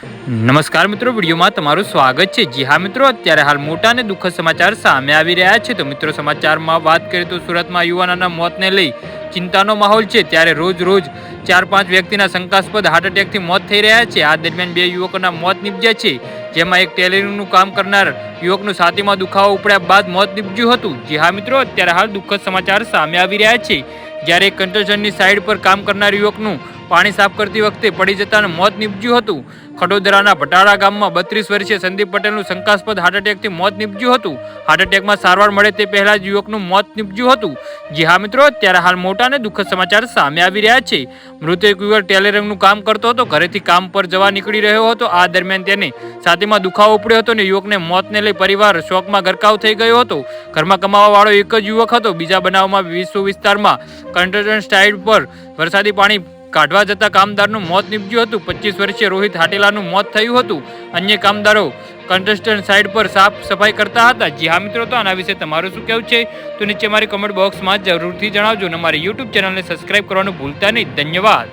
નમસ્કાર મિત્રો, વિડીયોમાં તમારું સ્વાગત છે. જી હા મિત્રો, અત્યારે હાલ મોટા અને દુઃખદ સમાચાર સામે આવી રહ્યા છે. તો મિત્રો, સમાચારમાં વાત કરીએ તો સુરતમાં યુવાનોના મોતને લઈ ચિંતાનો માહોલ છે. ત્યારે રોજ રોજ ચાર પાંચ વ્યક્તિના શંકાસ્પદ હાર્ટ એટેકથી મોત થઈ રહ્યા છે. આ દરમિયાન બે યુવકોના મોત નીપજ્યા છે. જેમાં એક ટેલરિંગનું કામ કરનાર યુવકનું છાતીમાં દુખાવો ઉપડ્યા બાદ મોત નીપજ્યું હતું. જી હા મિત્રો, અત્યારે હાલ દુઃખદ સમાચાર સામે આવી રહ્યા છે. જ્યારે કન્સ્ટ્રક્શનની સાઇડ પર કામ કરનાર યુવકનું પાણી સાફ કરતી વખતે પડી જતાં મોત નીપજ્યું હતું. ખડોદરાના ભટાળા ગામમાં બત્રીસ વર્ષીય સંદીપ પટેલનું શંકાસ્પદ હાર્ટ એટેકથી મોત નીપજ્યું હતું. હાર્ટ એટેકમાં સારવાર મળે તે પહેલા જ યુવકનું મોત નીપજ્યું હતું. જી હા મિત્રો ત્યારે હાલ મોટા અને દુઃખદ સમાચાર સામે આવી રહ્યા છે. મૃતક યુવક ટેલરિંગનું કામ કરતો હતો, ઘરેથી કામ પર જવા નીકળી રહ્યો હતો. આ દરમિયાન તેને છાતીમાં દુખાવો ઉપડ્યો હતો અને યુવકને મોતને લઈ પરિવાર શોકમાં ગરકાવ થઈ ગયો હતો. ઘરમાં કમાવા વાળો એક જ યુવક હતો. બીજા બનાવમાં વિશ્વ વિસ્તારમાં કન્સ્ટ્રક્શન સાઇટ પર વરસાદી પાણી કાઢવા જતા કામદારનું મોત નીપજ્યું હતું. પચીસ વર્ષીય રોહિત હાટેલાનું મોત થયું હતું. અન્ય કામદારો કન્સ્ટ્રક્શન સાઇટ પર સાફ સફાઈ કરતા હતા. જી હા મિત્રો, તો આના વિશે તમારું શું કહેવું છે? તો નીચે મારી કમેન્ટ બોક્સમાં જરૂરથી જણાવજો અને મારી યુટ્યુબ ચેનલને સબસ્ક્રાઇબ કરવાનું ભૂલતા નહીં. ધન્યવાદ.